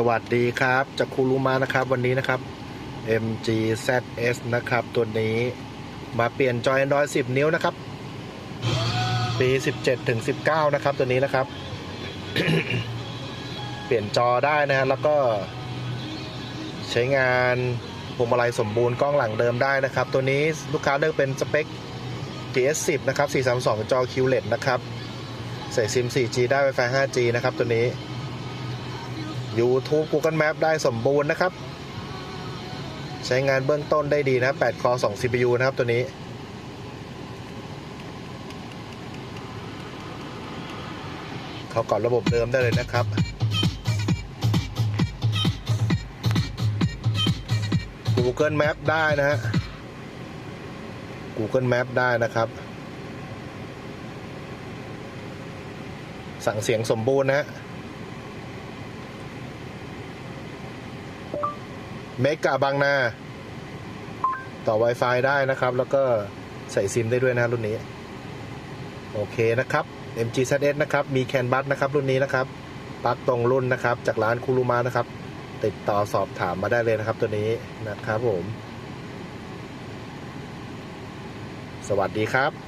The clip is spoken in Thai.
สวัสดีครับจากคูรูมานะครับวันนี้นะครับ MG ZS นะครับ ตัวนี้มาเปลี่ยนจอ Android 10 นิ้วนะครับ ปี 17ถึง19 นะครับ ตัวนี้นะครับ เปลี่ยนจอได้นะฮะแล้วก็ ใช้งานพวงมาลัยสมบูรณ์กล้องหลังเดิมได้นะครับ ตัวนี้ลูกค้าเลือกเป็นสเปค GS10 นะครับ 432 จอ QLED นะครับ ใส่ซิม 4G ได้ Wi-Fi 5G นะครับ ตัวนี้ YouTube Google Map ได้สมบูรณ์นะครับ ใช้งานเบื้องต้นได้ดีนะ 8 คอ 2 CPU นะครับตัวนี้ เขาก่อนระบบเดิมได้เลยนะครับ Google Map ได้นะฮะ Google Map ได้นะครับ สั่งเสียงสมบูรณ์นะฮะ เมกะบางนา ต่อ Wi-Fi ได้นะครับ แล้วก็ใส่ซิมได้ด้วยนะรุ่นนี้ โอเคนะครับ MG ZS นะครับ มีแคนบัสนะครับรุ่นนี้นะครับปลั๊กตรงรุ่นนะครับ จากร้านคูรุมานะครับ ติดต่อสอบถามมาได้เลยนะครับตัวนี้นะครับผม สวัสดีครับ